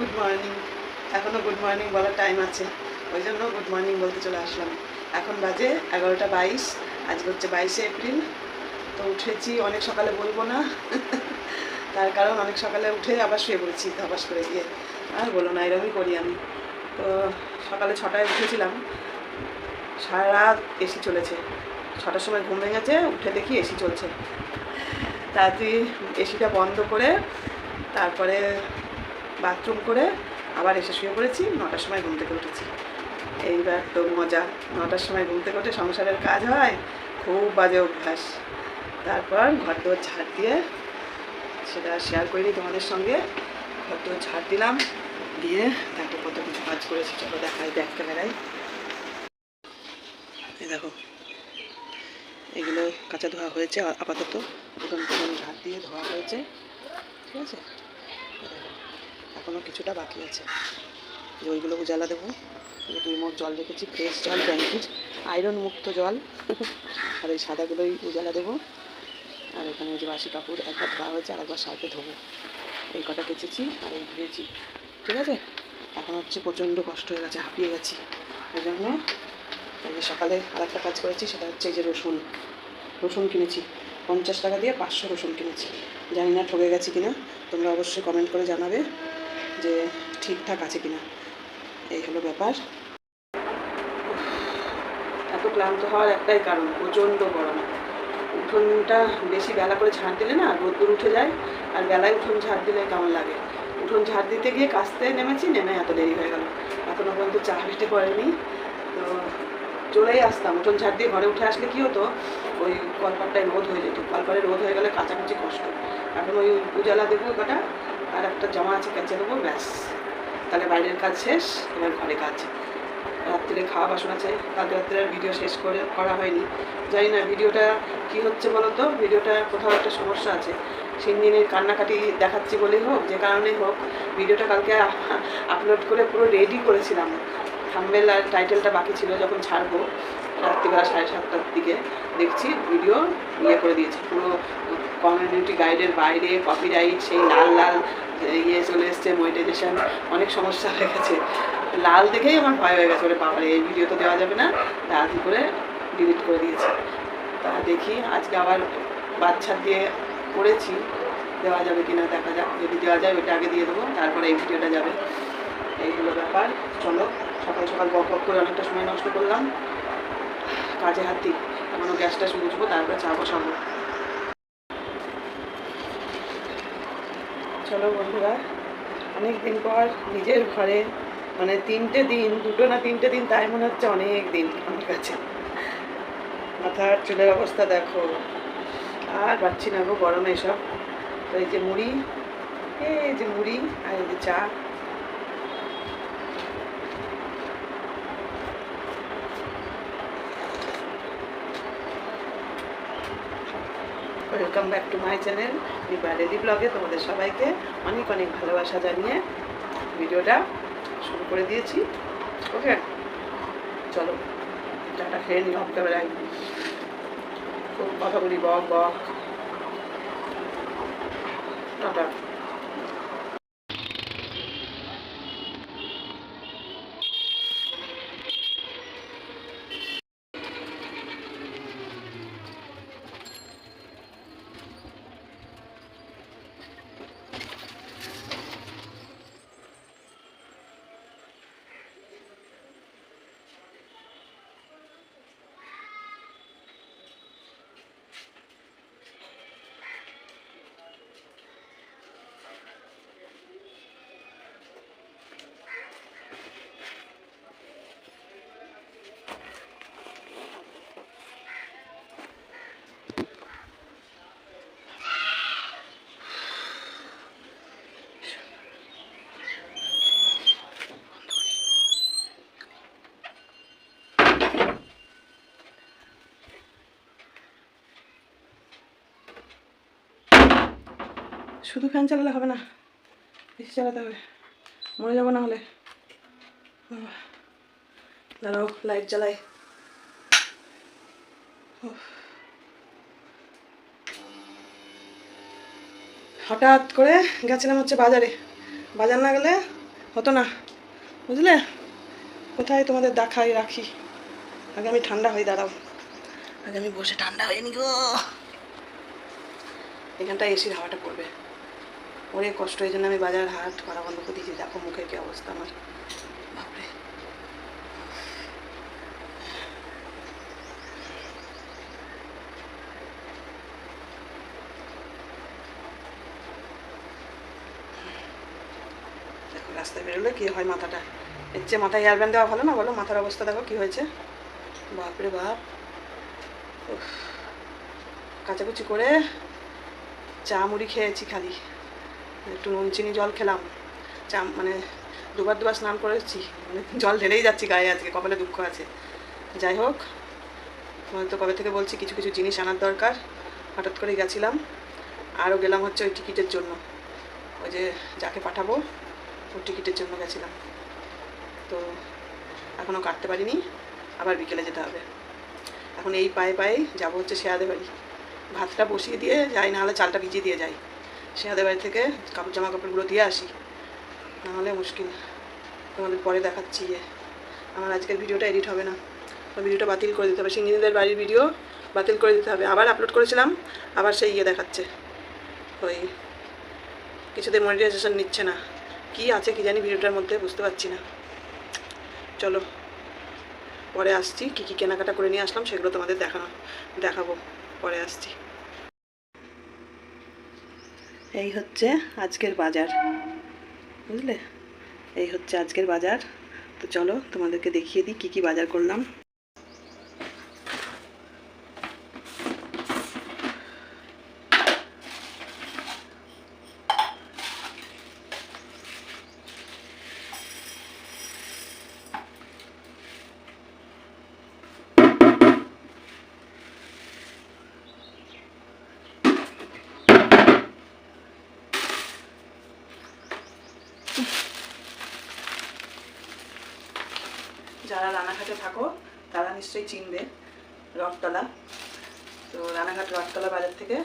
Good morning এখনও good morning বলার time আছে। ওই জন্য গুড মর্নিং বলতে চলে আসলাম। এখন বাজে এগারোটা বাইশ, আজকে হচ্ছে বাইশে এপ্রিল। তো উঠেছি, অনেক সকালে বলব না। তার কারণ অনেক সকালে উঠে আবার শুয়ে পড়েছি ধবাস করে গিয়ে আর বলো না এরকমই করি আমি। তো সকালে ছটায় উঠেছিলাম। সারা রাত এসি চলেছে। ছটার সময় ঘুম ভেঙেছে, উঠে দেখি এসি চলছে। তাড়াতাড়ি এসিটা বন্ধ করে তারপরে বাথরুম করে আবার এসে শুয়ে পড়েছি নটার সময় ঘুম থেকে উঠেছি। এইবার তো মজা নটার সময় ঘুম থেকে উঠে সংসারের কাজ হয় খুব বাজে অভ্যাস। তারপর ঘর দোর ঝাড় দিয়ে সেটা শেয়ার করিনি তোমাদের সঙ্গে। ঘর দোর ঝাড় দিলাম দিয়ে তারপর কত কিছু কাজ করেছি চলো দেখাই ব্যাক ক্যামেরায় এই দেখো এগুলো কাঁচা ধোয়া হয়েছে আপাতত। প্রথম প্রথম ঝাড় দিয়ে ধোয়া হয়েছে ঠিক আছে? দেখো, এখনও কিছুটা বাকি আছে। যে ওইগুলো উজালা দেবো। দুই মুখ জল রেখেছি, ফ্রেশ জল ট্যাঙ্কির আয়রন মুক্ত জল। আর এই সাদাগুলোই উজালা দেবো। আর এখানে ওই যে বাসি কাপড় একবার ধোয়া হয়েছে, আর একবার সার্ফে ধোবো। এই কটা কেচেছি আর এই ধুয়েছি। ঠিক আছে? এখন হচ্ছে প্রচণ্ড কষ্ট হয়ে গেছে, হাঁপিয়ে গেছি। ওই জন্য এই যে সকালে আর একটা কাজ করেছি, সেটা হচ্ছে এই যে রসুন। রসুন কিনেছি। পঞ্চাশ টাকা দিয়ে পাঁচশো রসুন কিনেছি। জানি না ঠকে গেছি কিনা, তোমরা অবশ্যই কমেন্ট করে জানাবে। যে ঠিকঠাক আছে কিনা। এই হলো ব্যাপার। এত ক্লান্ত হওয়ার একটাই কারণ, প্রচণ্ড গরম। উঠোনটা বেশি বেলা করে ঝাড় দিলে না রোদ্দুর উঠে যায়, আর বেলায় উঠোন ঝাড় দিলে কেমন লাগে? উঠোন ঝাড় দিতে গিয়ে কাস্তে নেমেছি, নেমে এত দেরি হয়ে গেল। এখনও পর্যন্ত চা পিঠে করেনি তো চলেই আসতাম। উঠোন ঝাড় দিয়ে ঘরে উঠে আসলে কি হতো, ওই কলপারটায় রোদ হয়ে যেত। কলপারে রোদ হয়ে গেলে কাচাকুচি কষ্ট। এখন ওই উজালা দেবো কটা আর একটা জামা আছে কেচে দেবো, ব্যাস। তাহলে বাইরের কাজ শেষ, এবার ঘরে কাজ। রাত্রে খাওয়া বাসন আছে, কালকে রাত্রে ভিডিও শেষ করে, করা হয়নি। জানি না, ভিডিওটা কি হচ্ছে বলো তো ভিডিওটা কোথাও একটা সমস্যা আছে। সিনদিনের কান্নাকাটি দেখাচ্ছি বলেই হোক, যে কারণেই হোক, ভিডিওটা কালকে আপলোড করে পুরো রেডি করেছিলাম। থাম্বেল আর টাইটেলটা বাকি ছিল, যখন ছাড়বো। রাত্রিবেলা সাড়ে সাতটার দিকে দেখছি ভিডিও ইয়ে করে দিয়েছে। পুরো কমিউনিটি গাইডের বাইরে কপিরাইট সেই লাল লাল ইয়ে চলে এসছে মনিটাইজেশন অনেক সমস্যা হয়ে গেছে। লাল দেখেই আমার ভয় হয়ে গেছে ওরে বাবারে, এই ভিডিও তো দেওয়া যাবে না। তাড়াতাড়ি করে ডিলিট করে দিয়েছে। তা দেখি, আজকে আবার বাচ্চা দিয়ে করেছি, দেওয়া যাবে কিনা দেখা যাক। যদি দেওয়া যায় ওইটা আগে দিয়ে দেবো, তারপরে এই ভিডিওটা যাবে। এইগুলো ব্যাপার। চলো, সকাল সকাল বক বক করে অনেকটা সময় নষ্ট করলাম। কাজে হাত দিই। এখনও ট্যাস বুঝব তারপরে চা বসাবো। চলো বন্ধুরা অনেক দিন পর নিজের ঘরে মানে তিনটে দিন, দুটো না তিনটে দিন, তাই মনে হচ্ছে অনেক দিন আমার কাছে। মাথার চুলের অবস্থা দেখো। আর পাচ্ছি না গো গরমে এসব। তো এই যে মুড়ি, এই যে মুড়ি আর এই যে চা। Welcome back to my channel ready ব্লগে তোমাদের সবাইকে অনেক অনেক ভালোবাসা জানিয়ে ভিডিওটা শুরু করে দিয়েছি। ওকে চলো, চাটা খেয়ে নিই ক্যামেরায় খুব কথা বলি, বক বক। টাটা। শুধু ফ্যান চালালে হবে না, এসি চালাতে হবে। মরে যাব না হলে। দাঁড়াও লাইট জ্বালাই। হঠাৎ করে গেছিলাম হচ্ছে বাজারে। বাজার না গেলে হতো না, বুঝলে? কোথায় তোমাদের দেখাই রাখি। আগে আমি ঠান্ডা হয়ে দাঁড়াও। আগে আমি বসে ঠান্ডা হয়ে নি গো। এখানটায় এসির হাওয়াটা পড়বে। অনেক কষ্ট এই জন্য আমি বাজার হাট করা বন্ধ করে দিয়েছি। দেখো মুখের কি অবস্থা আমার। বাপরে। রাস্তায় বেরোলে কি হয় মাথাটা? এর চেয়ে মাথায় এয়ার ব্যান্ড দেওয়া ভালো না? বলো মাথার অবস্থা দেখো কি হয়েছে। বাপরে বাপ। কাচাকুচি করে চা মুড়ি খেয়েছি খালি। একটু নুন, চিনি, জল খেলাম। চা মানে দুবার দুবার স্নান করেছি। মানে জল ঢেলেই যাচ্ছি গায়ে আজকে, কপালে দুঃখ আছে। যাই হোক তোমার তো কবে থেকে বলছি, কিছু কিছু জিনিস আনার দরকার। হঠাৎ করে গেছিলাম। আরও গেলাম হচ্ছে ওই টিকিটের জন্য। ওই যে যাকে পাঠাবো, ওর টিকিটের জন্য গেছিলাম। তো এখনও কাটতে পারিনি, আবার বিকেলে যেতে হবে। এখন এই পায়ে পায়ে যাব হচ্ছে শেয়াদের বাড়ি। ভাতটা বসিয়ে দিয়ে যাই, নাহলে চালটা ভিজিয়ে দিয়ে যাই। শেয়াদের বাড়ি থেকে কাপড় জামা কাপড়গুলো দিয়ে আসি। নাহলে মুশকিল। তোমাদের পরে দেখাচ্ছি যে আমার আজকের ভিডিওটা এডিট হবে না। ভিডিওটা বাতিল করে দিতে হবে। সিঙ্গিনীদের বাড়ির ভিডিও বাতিল করে দিতে হবে। আবার আপলোড করেছিলাম, আবার সেই ইয়ে দেখাচ্ছে। ওই কিছুতে মনিটাইজেশন নিচ্ছে না। কি আছে কি জানি ভিডিওটার মধ্যে, বুঝতে পারছি না। চলো, পরে আসছি। কী কী কেনাকাটা করে নিয়ে আসলাম সেগুলো তোমাদের দেখানো, দেখাবো। পরে আসছি। এই হচ্ছে আজকের বাজার। বুঝলে? এই হচ্ছে আজকের বাজার। তো চলো তোমাদেরকে দেখিয়ে দিই কী কী বাজার করলাম যারা রানাঘাটে থাকো তারা নিশ্চয়ই চিনবে রথতলা তো রানাঘাট রথতলা বাজার থেকে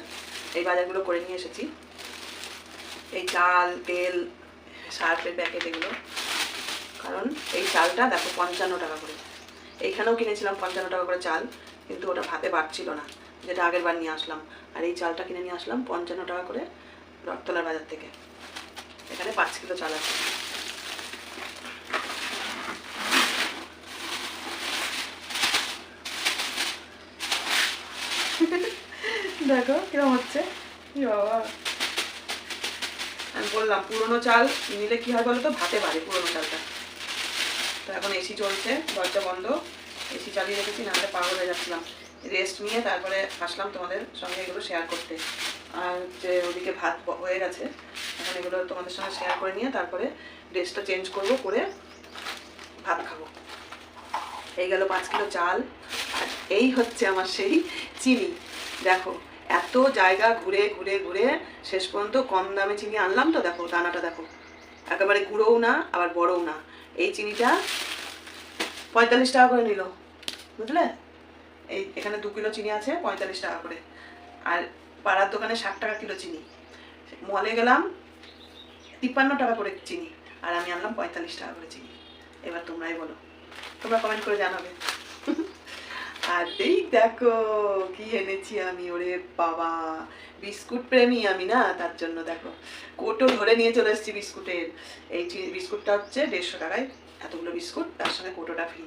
এই বাজারগুলো করে নিয়ে এসেছি। এই চাল, তেল, সার্ফের প্যাকেট এগুলো। কারণ এই চালটা দেখো পঞ্চান্ন টাকা করে। এইখানেও কিনেছিলাম পঞ্চান্ন টাকা করে চাল, কিন্তু ওটা ভাতে বাড়ছিল না, যেটা আগের বার নিয়ে আসলাম। আর এই চালটা কিনে নিয়ে আসলাম পঞ্চান্ন টাকা করে রথতলার বাজার থেকে। এখানে পাঁচ কিলো চাল আছে। দেখো, কিরম হচ্ছে? বাবা। আমি বললাম, পুরোনো চাল নিলে কি হয় বলো তো? ভাতে পারে পুরোনো চালটা। তো এখন এসি চলছে, দরজা বন্ধ। এসি চালিয়ে রেখেছি, নাহলে পাগল হয়ে যাচ্ছিলাম। রেস্ট নিয়ে তারপরে আসলাম তোমাদের সঙ্গে এগুলো শেয়ার করতে। আর যে ওদিকে ভাত হয়ে গেছে, এখন এগুলো তোমাদের সঙ্গে শেয়ার করে নিয়ে তারপরে ড্রেসটা চেঞ্জ করব, করে ভাত খাব। এই গেল পাঁচ কিলো চাল। আর এই হচ্ছে আমার সেই চিনি। দেখো এত জায়গা ঘুরে ঘুরে ঘুরে শেষ পর্যন্ত কম দামে চিনি আনলাম তো, দেখো, দানাটা দেখো। একেবারে গুঁড়োও না, আবার বড়ও না। এই চিনিটা পঁয়তাল্লিশ টাকা করে নিল, বুঝলে? এই এখানে দু কিলো চিনি আছে, পঁয়তাল্লিশ টাকা করে। আর পাড়ার দোকানে ষাট টাকা কিলো চিনি। মলে গেলাম তিপ্পান্ন টাকা করে চিনি, আর আমি আনলাম পঁয়তাল্লিশ টাকা করে চিনি। এবার তোমরাই বলো, তোমরা কমেন্ট করে জানাবে। আর এই দেখো কি এনেছি আমি, ওরে বাবা। বিস্কুট প্রেমী আমি না, তার জন্য দেখো। কোটো ধরে নিয়ে চলে এসেছি বিস্কুটের। এই বিস্কুটটা হচ্ছে দেড়শো টাকায়, এতগুলো বিস্কুট, তার সঙ্গে কোটোটা ফ্রি।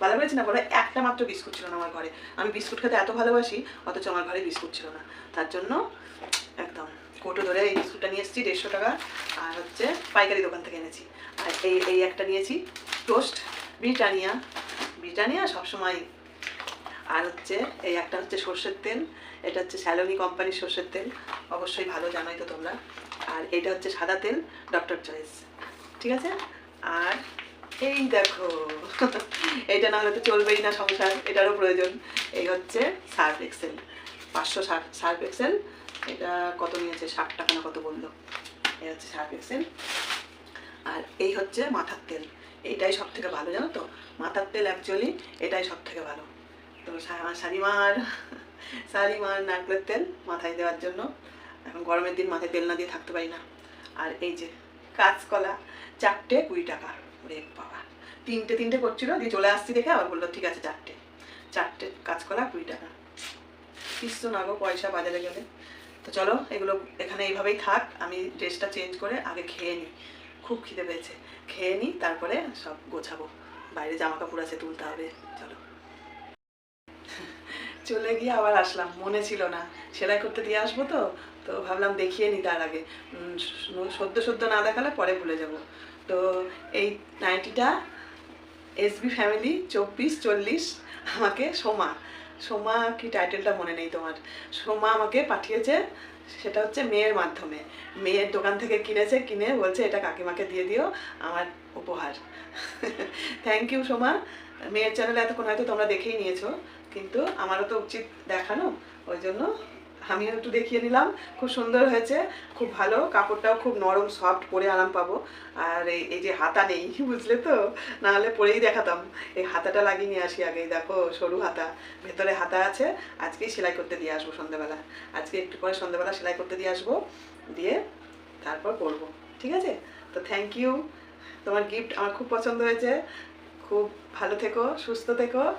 ভালো করেছি না? বলে, একটা মাত্র বিস্কুট ছিল না আমার ঘরে। আমি বিস্কুট খেতে এত ভালোবাসি, অথচ আমার ঘরে বিস্কুট ছিল না। তার জন্য একদম কোটো ধরে এই বিস্কুটটা নিয়ে এসেছি, দেড়শো টাকা। আর হচ্ছে পাইকারি দোকান থেকে এনেছি। আর এই এই একটা নিয়েছি টোস্ট ব্রিটানিয়া। ব্রিটানিয়া সবসময় আর হচ্ছে এই একটা হচ্ছে সর্ষের তেল, এটা হচ্ছে স্যালোনি কোম্পানির সর্ষের তেল। অবশ্যই ভালো জানোই তো তোমরা। আর এটা হচ্ছে সাদা তেল ডক্টর চয়েস ঠিক আছে? আর এই দেখো, এটা না হলে তো চলবেই না সংসার, এটারও প্রয়োজন। এই হচ্ছে সার্ফ এক্সেল পাঁচশো ষাট সার্ফ এক্সেল এটা কত নিয়েছে? ষাট টাকা না কত বলল? এই হচ্ছে সার্ফ এক্সেল আর এই হচ্ছে মাথার তেল। এইটাই সব থেকে ভালো, জানো তো? মাথার তেল অ্যাকচুয়ালি এটাই সব থেকে ভালো। তো শালিমার শালিমার নারকেলের তেল মাথায় দেওয়ার জন্য। এখন গরমের দিন মাথায় তেল না দিয়ে থাকতে পারি না। আর এই যে কাঁচকলা, চারটে কুড়ি টাকা। রে বাবা। তিনটে তিনটে করছিল, দিয়ে চলে আসছি দেখে আবার বলল, ঠিক আছে, চারটে। চারটে কাঁচকলা কুড়ি টাকা। কিচ্ছু না গো, পয়সা বাজারে গেলে। তো চলো, এগুলো এখানে এইভাবেই থাক। আমি ড্রেসটা চেঞ্জ করে আগে খেয়ে নিই। খুব খিদে পেয়েছে। খেয়ে নিই, তারপরে সব গোছাবো। বাইরে জামা কাপড় আছে তুলতে হবে, চলো। চলে গিয়ে আবার আসলাম, মনে ছিল না। সেলাই করতে দিয়ে আসব তো তো ভাবলাম দেখিয়ে নিই তার আগে। সদ্য সদ্য না দেখালে পরে ভুলে যাব। তো এই নাইটিটা এসবি ফ্যামিলি চব্বিশ, চল্লিশ, আমাকে সোমা সোমা কি টাইটেলটা মনে নেই তোমার। সোমা আমাকে পাঠিয়েছে সেটা হচ্ছে মেয়ের মাধ্যমে। মেয়ের দোকান থেকে কিনেছে, কিনে বলছে, এটা কাকিমাকে দিয়ে দিও, আমার উপহার। Thank you Soma. মেয়ের চ্যানেলে এতক্ষণ হয়তো তোমরা দেখেই নিয়েছো, কিন্তু আমারও তো উচিত দেখানো, ওই জন্য আমিও একটু দেখিয়ে নিলাম। খুব সুন্দর হয়েছে, খুব ভালো। কাপড়টাও খুব নরম সফট পরে আরাম পাবো। আর এই এই যে হাতা নেই, বুঝলে তো? নাহলে পরেই দেখাতাম। এই হাতাটা লাগিয়ে নিয়ে আসি আগে দেখো, সরু হাতা। ভেতরে হাতা আছে। আজকেই সেলাই করতে দিয়ে আসব সন্ধ্যেবেলা। আজকে একটু পরে সন্ধ্যেবেলা সেলাই করতে দিয়ে আসব। দিয়ে তারপর পরবো। ঠিক আছে? তো থ্যাংক ইউ তোমার গিফট আমার খুব পছন্দ হয়েছে। খুব ভালো থেকো, সুস্থ থেকো।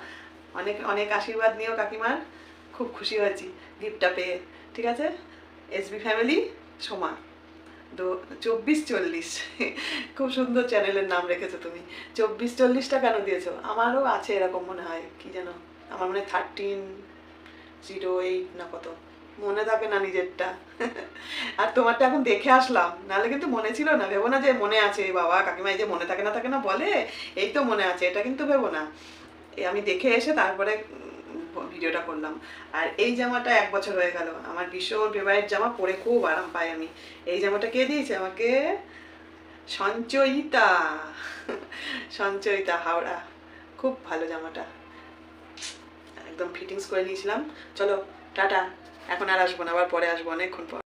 অনেক অনেক আশীর্বাদ নিও কাকিমার। খুব খুশি হয়েছি গিফটটা পেয়ে। ঠিক আছে? SB family Soma. দো চব্বিশ চল্লিশ। খুব সুন্দর চ্যানেলের নাম রেখেছো তুমি। চব্বিশ চল্লিশটা কেন দিয়েছ? আমারও আছে এরকম মনে হয়, কি যেন। আমার মনে থার্টিন জিরো এইট না কত। মনে থাকে না নিজেরটা। আর তোমারটা এখন দেখে আসলাম। নাহলে কিন্তু মনে ছিল না। ভেবো না যে মনে আছে। বাবা, কাকিমা, এই যে মনে থাকে না থাকে না বলে, এই তো মনে আছে। এটা কিন্তু ভেবো না। আমি দেখে এসে তারপরে ভিডিওটা করলাম। আর এই জামাটা এক বছর হয়ে গেল। আমার ভীষণ ফেভারিট জামা, পরে খুব আরাম পাই আমি। এই জামাটা কে দিয়েছে আমাকে? সঞ্চয়িতা। সঞ্চয়িতা হাওড়া। খুব ভালো জামাটা। একদম ফিটিংস করে নিয়েছিলাম। চলো, টাটা। এখন আর আসব না, আবার পরে আসব, অনেকক্ষণ পর।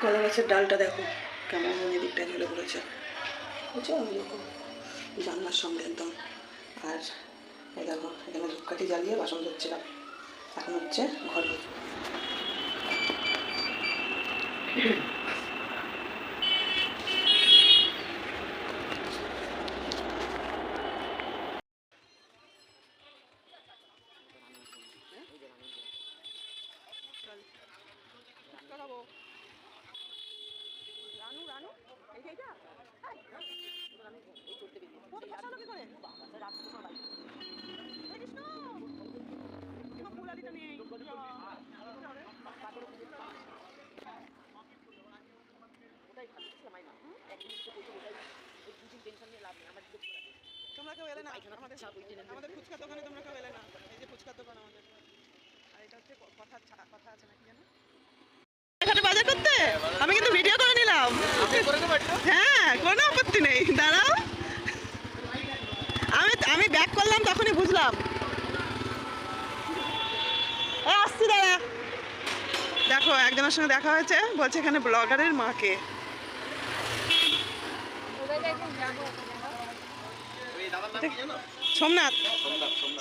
কলা গাছের ডালটা দেখো কেমন মনে দিকটা ঝুলে পড়েছে। বুঝছ? দেখো জানলার সঙ্গে একদম। আর দেখো, এখানে ধূপকাঠি জ্বালিয়ে বাসন ধরছিলাম এখন হচ্ছে ঘর। তোমরা কেউ এলে না? আমাদের আমাদের ফুচকা দোকানে তোমরা কেউ এলে না? এই যে ফুচকার দোকান আমাদের। আর এটা হচ্ছে কথা কথা আছে নাকি জানো এখানে বাজার করতে? আমি কিন্তু ভিডিও করে নিলাম। হ্যাঁ কোনো আপত্তি নেই। দাঁড়াও। আমি আমি ব্যাক করলাম তখনই বুঝলাম। আসছি দাঁড়া। দেখো একজনের সঙ্গে দেখা হয়েছে বলছে এখানে ব্লগারের মাকে। সোমনাথ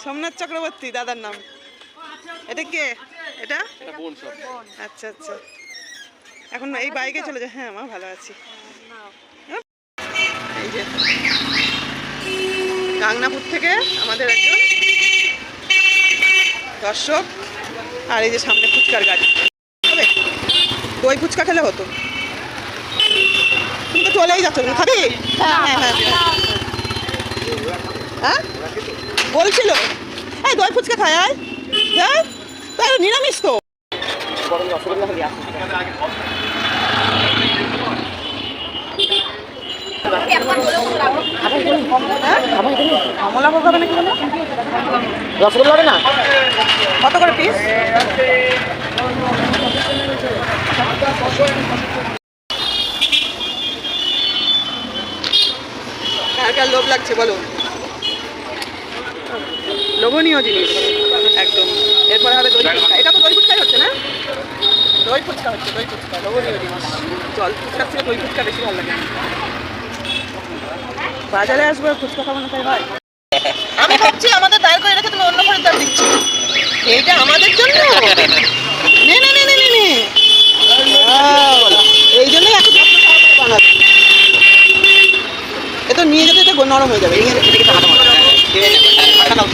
সোমনাথ চক্রবর্তী দাদার নাম। এটা কে? এটা? আচ্ছা আচ্ছা। এখন এই বাইকে চলে যায় হ্যাঁ আমার ভালো আছি। গাংনাপুর থেকে আমাদের একজন দর্শক আর এই যে সামনে ফুচকার গাড়ি। হবে দই ফুচকা খেলে হতো। তুমি তো চলেই যাচ্ছ। খাবি? হ্যাঁ। হ্যাঁ হ্যাঁ। হ্যাঁ? বলছিল। এই দই ফুচকা খায় আয়। হ্যাঁ? তাই নিরামিষ তো। রসগোল্লা হবে না? কত করে পিস কার কার লোভ লাগছে, বলো। লোভনীয় জিনিস, একদম। এরপরে হবে দই ফুচকা। এটা তো দই ফুচকাই হচ্ছে না? দই ফুচকা হচ্ছে, দই ফুচকা, লোভনীয় জিনিস। জল ফুচকার থেকে দই ফুচকা বেশি ভালো লাগে। বাজারে আসব, ফুচকা খাব না তাই হয় আমি ভাবছি আমাদের দাঁড় করে রেখে তুমি অন্য ঘরের দাম দিচ্ছি। এইটা আমাদের জন্য নে নে নে নে নে নে Wow! এই জন্যই এত যত্ন সহকারে বানাবে এ তো নিয়ে যেতে যেতে নরম হয়ে যাবে। ফেলব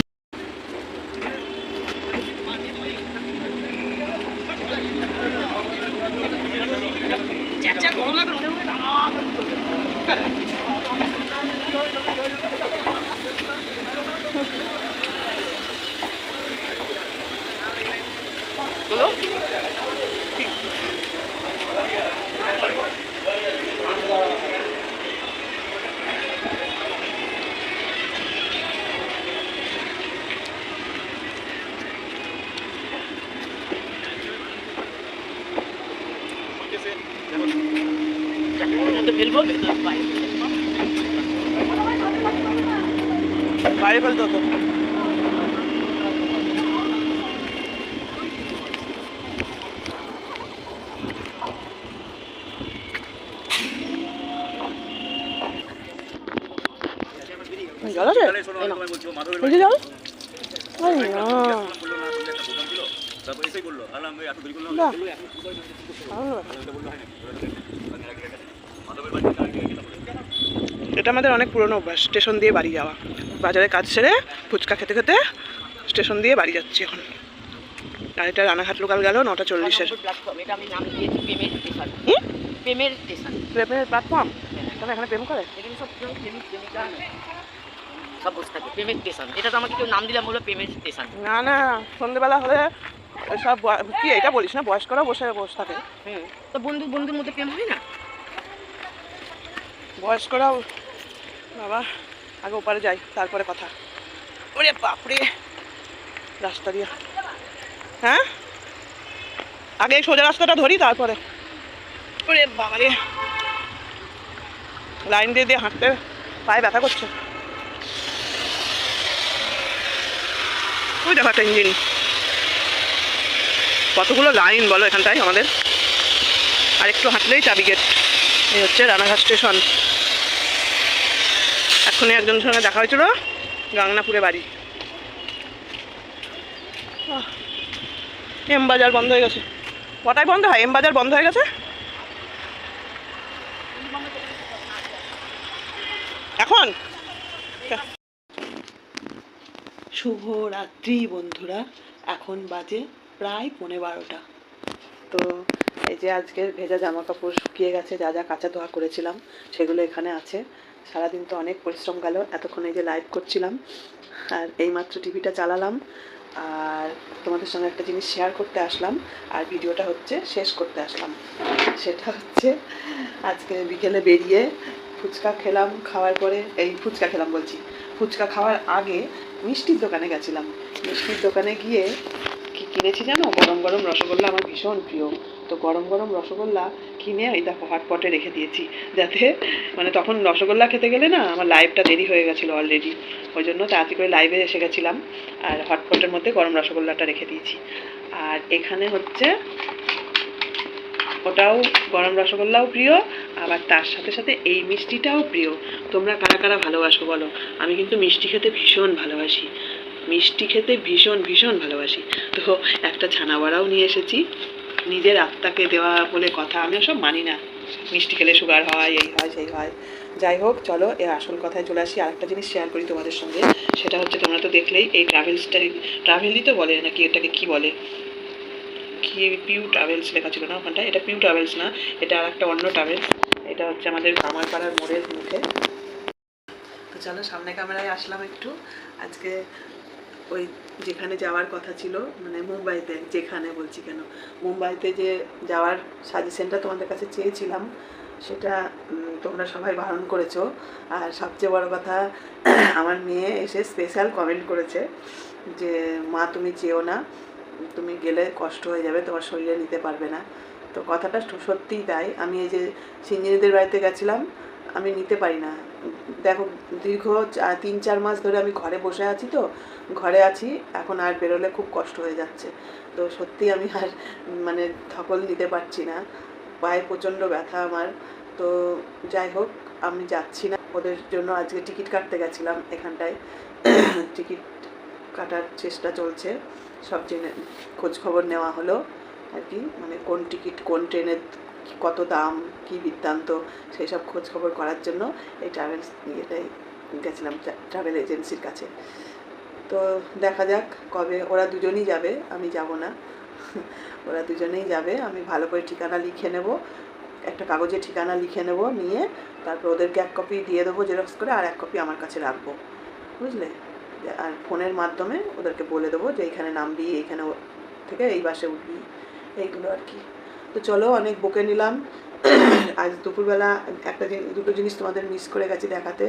ফেলতে জল? আছে জল ভালো এটা আমাদের অনেক পুরনো অভ্যাস স্টেশন দিয়ে বাড়ি যাওয়া। বাজারে কাজ সেরে ফুচকা খেতে খেতে স্টেশন দিয়ে বাড়ি যাচ্ছি এখন। এটা রানাঘাট লোকাল গেল নটা চল্লিশের। প্ল্যাটফর্ম এটা আমি নাম দিয়েছি প্রেমের প্ল্যাটফর্ম তাহলে এখানে প্রেম করে? সব প্রেমিক সব বসে থাকে প্রেমের স্টেশন এটা তো আমাকে কেউ নাম দিলাম বলে প্রেমের স্টেশন না না সন্ধ্যেবেলা হলে সব কি এটা বলিস না বয়স্করা বসে বসে থাকে। হুম তো বন্ধু বন্ধুর মধ্যে প্রেম হয় না? বয়স্করাও বাবা আগে ওপারে যাই, তারপরে কথা। ওরে বাপরে। রাস্তা দিয়ে। হ্যাঁ? আগে সোজা রাস্তাটা ধরি, তারপরে। ওরে বাবারে। লাইন দিয়ে দিয়ে হাঁটতে পায়ে ব্যথা করছে। ওই দেখো ইঞ্জিন। কতগুলো লাইন বলো এখানটায় আমাদের। আর একটু হাঁটলেই চাবি গেট। এই হচ্ছে রানাঘাট স্টেশন। এক্ষুনি একজনের সঙ্গে দেখা হয়েছিল, গাংনাপুরে বাড়ি। এম বাজার বন্ধ হয়ে গেছে। কটায় বন্ধ হয়? এম বাজার বন্ধ হয়ে গেছে? এখন? শুভ রাত্রি বন্ধুরা, এখন বাজে প্রায় পৌনে বারোটা। তো এই যে আজকের ভেজা জামা কাপড় শুকিয়ে গেছে, যা যা কাঁচা ধোয়া করেছিলাম, সেগুলো এখানে আছে। সারাদিন তো অনেক পরিশ্রম গেল, এতক্ষণ এই যে লাইভ করছিলাম, আর এইমাত্র টিভিটা চালালাম, আর তোমাদের সঙ্গে একটা জিনিস শেয়ার করতে আসলাম, আর ভিডিওটা হচ্ছে শেষ করতে আসলাম। সেটা হচ্ছে, আজকে বিকেলে বেরিয়ে ফুচকা খেলাম, খাওয়ার পরে, এই ফুচকা খেলাম বলছি, ফুচকা খাওয়ার আগে মিষ্টির দোকানে গেছিলাম। মিষ্টির দোকানে গিয়ে কি কিনেছি জানো? গরম গরম রসগোল্লা আমার ভীষণ প্রিয়। তো গরম গরম রসগোল্লা কিনে ওই দেখো হটপটে রেখে দিয়েছি। যাতে মানে তখন রসগোল্লা খেতে গেলে না আমার লাইভটা দেরি হয়ে গেছিল অলরেডি ওই জন্য তাড়াতাড়ি করে লাইভে এসে গেছিলাম। আর হটপটের মধ্যে গরম রসগোল্লাটা রেখে দিয়েছি। আর এখানে হচ্ছে ওটাও গরম রসগোল্লাও প্রিয়, আবার তার সাথে সাথে এই মিষ্টিটাও প্রিয়। তোমরা কারা কারা ভালোবাসো বলো? আমি কিন্তু মিষ্টি খেতে ভীষণ ভালোবাসি। মিষ্টি খেতে ভীষণ ভীষণ ভালোবাসি। তো একটা ছানা বড়াও নিয়ে এসেছি। নিজের আত্মাকে দেওয়া বলে কথা, আমি সব মানি না। মিষ্টি খেলে সুগার হয়, এই হয়, সেই হয়। যাই হোক, চলো এর আসল কথায় চলে আসি। আরেকটা জিনিস শেয়ার করি তোমাদের সঙ্গে, সেটা হচ্ছে তোমরা তো দেখলেই এই ট্রাভেলসটাই ট্রাভেলই তো বলে নাকি এটাকে কি বলে? কি পিউ ট্রাভেলস লেখা ছিল না ওখানটা এটা পিউ ট্রাভেলস না, এটা আর একটা অন্য ট্রাভেলস এটা হচ্ছে আমাদের কামারপাড়ার মোড়ের মুখে। তো চলো, সামনে ক্যামেরায় আসলাম একটু। আজকে ওই যেখানে যাওয়ার কথা ছিল মানে মুম্বাইতে, যেখানে বলছি কেন, মুম্বাইতে যে যাওয়ার সাজেশনটা তোমাদের কাছে চেয়েছিলাম, সেটা তোমরা সবাই বারণ করেছ। আর সবচেয়ে বড় কথা, আমার মেয়ে এসে স্পেশাল কমেন্ট করেছে যে, মা, তুমি চেয়েও না, তুমি গেলে কষ্ট হয়ে যাবে, তোমার শরীরে নিতে পারবে না। তো কথাটা সত্যিই তাই। আমি এই যে সিঞ্জিনিদের বাড়িতে গেছিলাম আমি নিতে পারি না। দেখো, দীর্ঘ তিন, চার মাস ধরে আমি ঘরে বসে আছি তো, ঘরে আছি, এখন আর বেরোলে খুব কষ্ট হয়ে যাচ্ছে। তো সত্যি আমি আর মানে ধকল নিতে পারছি না। পায়ে প্রচণ্ড ব্যথা আমার। তো যাই হোক, আমি যাচ্ছি না। ওদের জন্য আজকে টিকিট কাটতে গেছিলাম এখানটায়। টিকিট কাটার চেষ্টা চলছে। সব জেনে খোঁজ খবর নেওয়া হলো। আর কি মানে কোন টিকিট, কোন ট্রেনের কত দাম, কি বৃত্তান্ত সেই সব খোঁজ খবর করার জন্য এই ট্রাভেলস ইয়েটাই গেছিলাম ট্রাভেল এজেন্সির কাছে। তো দেখা যাক কবে, ওরা দুজনেই যাবে, আমি যাব না। ওরা দুজনেই যাবে, আমি ভালো করে ঠিকানা লিখে নেব, একটা কাগজে ঠিকানা লিখে নেব, নিয়ে তারপর ওদেরকে এক কপি দিয়ে দেবো জেরক্স করে, আর এক কপি আমার কাছে রাখব। বুঝলে? আর ফোনের মাধ্যমে ওদেরকে বলে দেবো যে, এইখানে নামবি এইখানে থেকে এই বাসে উঠবি। এইগুলো আর কি। তো চলো, অনেক বকে নিলাম। আজ দুপুরবেলা একটা দুটো জিনিস তোমাদের মিস করে গেছি দেখাতে।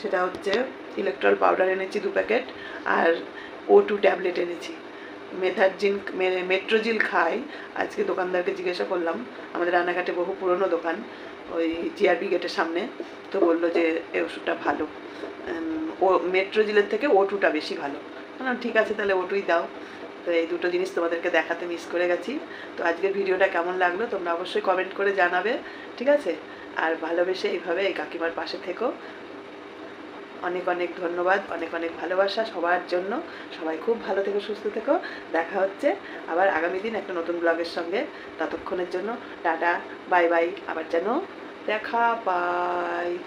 সেটা হচ্ছে ইলেকট্রল পাউডার এনেছি দু প্যাকেট আর ও টু ট্যাবলেট এনেছি। মেথারজিন মেট্রোজিল খাই। আজকে দোকানদারকে জিজ্ঞাসা করলাম, আমাদের রানাঘাটে বহু পুরনো দোকান, ওই জিআরবি গেটের সামনে। তো বলল যে, এই ওষুধটা ভালো। ও, মেট্রোজিলের থেকে ও টুটা বেশি ভালো। ঠিক আছে, তাহলে ওটুই দাও। তো এই দুটো জিনিস তোমাদেরকে দেখাতে মিস করে গেছি। তো আজকের ভিডিওটা কেমন লাগল তোমরা অবশ্যই কমেন্ট করে জানাবে, ঠিক আছে? আর ভালোবেসে এইভাবে এই কাকিমার পাশে থেকো। অনেক অনেক ধন্যবাদ, অনেক অনেক ভালোবাসা সবার জন্য। সবাই খুব ভালো থেকো, সুস্থ থেকো। দেখা হচ্ছে আবার আগামী দিন একটা নতুন ব্লগের সঙ্গে। ততক্ষণের জন্য টাটা, বাই বাই। আবার যেন দেখা পাই